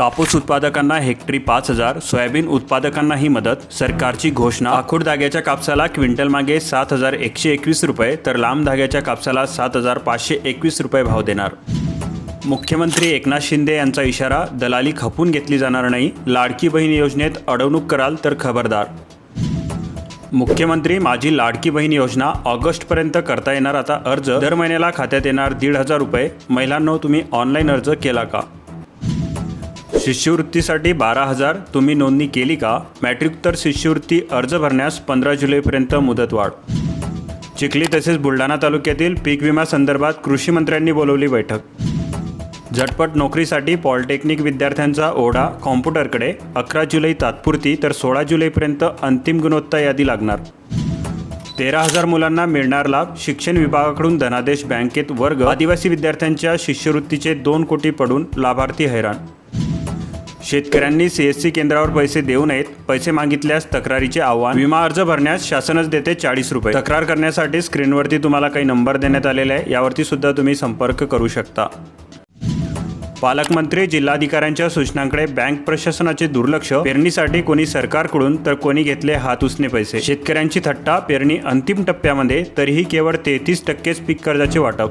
कापूस उत्पादकांना हेक्टरी पाच हजार सोयाबीन उत्पादकांनाही मदत सरकारची घोषणा. आखूड धाग्याच्या कापसाला क्विंटल मागे सात हजार एकशे एकवीस रुपये तर लांब धाग्याच्या कापसाला सात हजार पाचशे एकवीस रुपये भाव देणार. मुख्यमंत्री एकनाथ शिंदे यांचा इशारा दलाली खपून घेतली जाणार नाही लाडकी बहीण योजनेत अडवणूक कराल तर खबरदार. मुख्यमंत्री माझी लाडकी बहीण योजना ऑगस्टपर्यंत करता येणार आता अर्ज. दर महिन्याला खात्यात येणार दीड हजार रुपये. महिलांनो तुम्ही ऑनलाईन अर्ज केला का? शिष्यवृत्तीसाठी बारा हजार. तुम्ही नोंदणी केली का? मॅट्रिकोत्तर शिष्यवृत्ती अर्ज भरण्यास पंधरा जुलैपर्यंत मुदतवाढ चिखली तसेच बुलढाणा तालुक्यातील पीक विमा संदर्भात कृषी मंत्र्यांनी बोलवली बैठक. झटपट नोकरीसाठी पॉलिटेक्निक विद्यार्थ्यांचा ओढा कॉम्प्युटरकडे. अकरा जुलै तात्पुरती तर सोळा जुलैपर्यंत अंतिम गुणवत्ता यादी लागणार. तेरा हजार मुलांना मिळणार लाभ. शिक्षण विभागाकडून धनादेश बँकेत वर्ग. आदिवासी विद्यार्थ्यांच्या शिष्यवृत्तीचे दोन कोटी पडून लाभार्थी हैराण. शेतकऱ्यांनी सीएससी केंद्रावर पैसे देऊ नयेत पैसे मागितल्यास तक्रारीचे आव्हान. विमा अर्ज भरण्यास शासनच देते चाळीस रुपये. तक्रार करण्यासाठी स्क्रीनवरती तुम्हाला काही नंबर देण्यात आलेला आहे यावरती सुद्धा तुम्ही संपर्क करू शकता. पालकमंत्री जिल्हाधिकाऱ्यांच्या सूचनांकडे बँक प्रशासनाचे दुर्लक्ष. पेरणीसाठी कोणी सरकारकडून तर कोणी घेतले हात उसने पैसे. शेतकऱ्यांची थट्टा पेरणी अंतिम टप्प्यामध्ये तरीही केवळ तेहतीस टक्केच पीक कर्जाचे वाटप.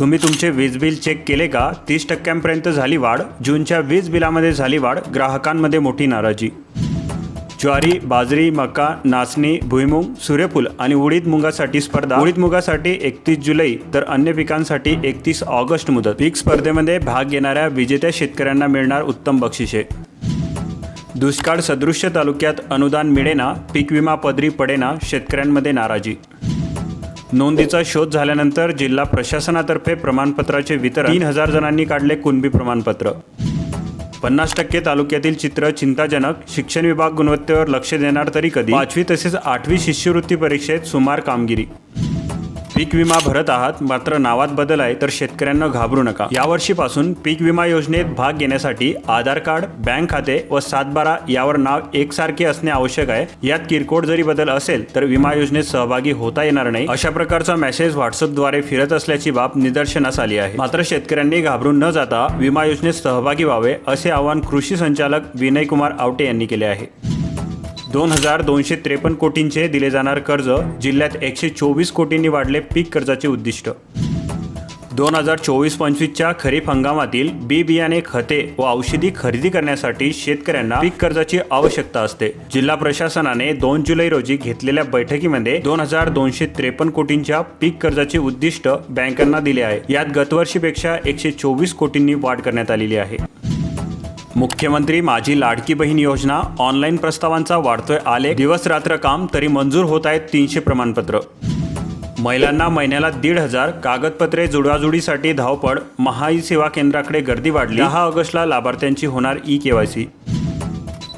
तुम्ही तुमचे वीज बिल चेक केले का? तीस टक्क्यांपर्यंत झाली वाढ. जूनच्या वीज बिलामध्ये झाली वाढ. ग्राहकांमध्ये मोठी नाराजी. ज्वारी बाजरी मका नाचणी भुईमुग सूर्यफूल आणि उडीद मुगासाठी स्पर्धा. उडीद मुगासाठी एकतीस जुलै तर अन्य पिकांसाठी एकतीस ऑगस्ट मुदत. पीक स्पर्धेमध्ये भाग घेणाऱ्या विजेत्या शेतकऱ्यांना मिळणार उत्तम बक्षिसे. दुष्काळ सदृश्य तालुक्यात अनुदान मिळेना पीक विमा पदरी पडेना शेतकऱ्यांमध्ये नाराजी. नोंदीचा शोध झाल्यानंतर जिल्हा प्रशासनातर्फे प्रमाणपत्राचे वितरण तीन हजार जणांनी काढले कुणबी प्रमाणपत्र. पन्नास टक्के तालुक्यातील चित्र चिंताजनक शिक्षण विभाग गुणवत्तेवर लक्ष देणार तरी कधी? पाचवी तसेच आठवी शिष्यवृत्ती परीक्षेत सुमार कामगिरी. पीक विमा भरत आहात मात्र नावात बदल आहे तर शेतकऱ्यांना घाबरू नका. यावर्षीपासून पीक विमा योजनेत भाग घेण्यासाठी आधार कार्ड बँक खाते व सातबारा यावर नाव एकसारखे असणे आवश्यक आहे. यात किरकोळ जरी बदल असेल तर विमा योजनेत सहभागी होता येणार नाही. अशा प्रकारचा मेसेज व्हॉट्सअपद्वारे फिरत असल्याची बाब निदर्शनास आली आहे. मात्र शेतकऱ्यांनी घाबरून न जाता विमा योजनेत सहभागी व्हावे असे आवाहन कृषी संचालक विनय कुमार आवटे यांनी केले आहे. दोन हजार दोनशे त्रेपन्न कोटींचे दिले जाणार कर्ज जिल्ह्यात एकशे चोवीस कोटींनी वाढले पीक कर्जाचे उद्दिष्ट. दोन हजार चोवीस पंचवीसच्या खरीप हंगामातील बी बियाणे खते व औषधी खरेदी करण्यासाठी शेतकऱ्यांना पीक कर्जाची आवश्यकता असते. जिल्हा प्रशासनाने दोन जुलै रोजी घेतलेल्या बैठकीमध्ये दोन हजार दोनशे त्रेपन्न कोटींच्या पीक कर्जाचे उद्दिष्ट बँकांना दिले आहे. यात गतवर्षीपेक्षा एकशे चोवीस कोटींनी वाढ करण्यात आलेली आहे. मुख्यमंत्री माझी लाडकी बहीण योजना ऑनलाईन प्रस्तावांचा वाढतोय आले दिवस रात्र काम तरी मंजूर होत आहेत तीनशे प्रमाणपत्र. महिलांना महिन्याला दीड हजार कागदपत्रे जुडवाजुडीसाठी धावपळ महाई सेवा केंद्राकडे गर्दी वाढली दहा ऑगस्टला लाभार्थ्यांची होणार ई केवायसी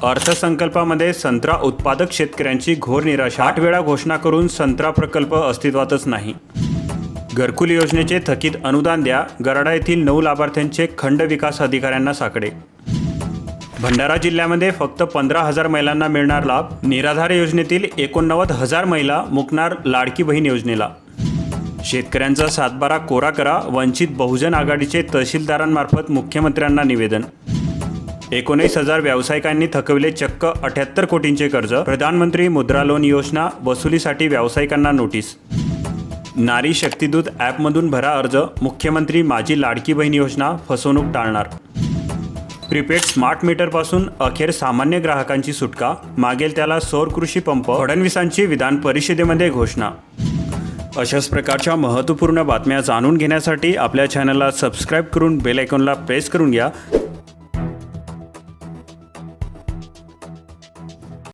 अर्थसंकल्पामध्ये संत्रा उत्पादक शेतकऱ्यांची घोर निराशा आठ वेळा घोषणा करून संत्रा प्रकल्प अस्तित्वातच नाही. घरकुल योजनेचे थकीत अनुदान द्या गराडा येथील नऊ लाभार्थ्यांचे खंड विकास अधिकाऱ्यांना साकडे. भंडारा जिल्ह्यामध्ये फक्त पंधरा हजार महिलांना मिळणार लाभ. निराधार योजनेतील एकोणनव्वद हजार महिला मुकणार लाडकी बहीण योजनेला. शेतकऱ्यांचा सातबारा कोरा करा वंचित बहुजन आघाडीचे तहसीलदारांमार्फत मुख्यमंत्र्यांना निवेदन. एकोणीस हजार व्यावसायिकांनी थकविले चक्क अठ्याहत्तर कोटींचे कर्ज. प्रधानमंत्री मुद्रा लोन योजना वसुलीसाठी व्यावसायिकांना नोटीस. नारी शक्तिदूत ॲपमधून भरा अर्ज. मुख्यमंत्री माझी लाडकी बहीण योजना फसवणूक टाळणार. प्रीपेड स्मार्ट मीटरपासून अखेर सामान्य ग्राहकांची सुटका. मागेल त्याला सौर कृषी पंप फडणवीसांची विधान परिषदेमध्ये घोषणा. अशाच प्रकारच्या महत्त्वपूर्ण बातम्या जाणून घेण्यासाठी आपल्या चॅनलला सबस्क्राईब करून बेल आयकॉनला प्रेस करून घ्या.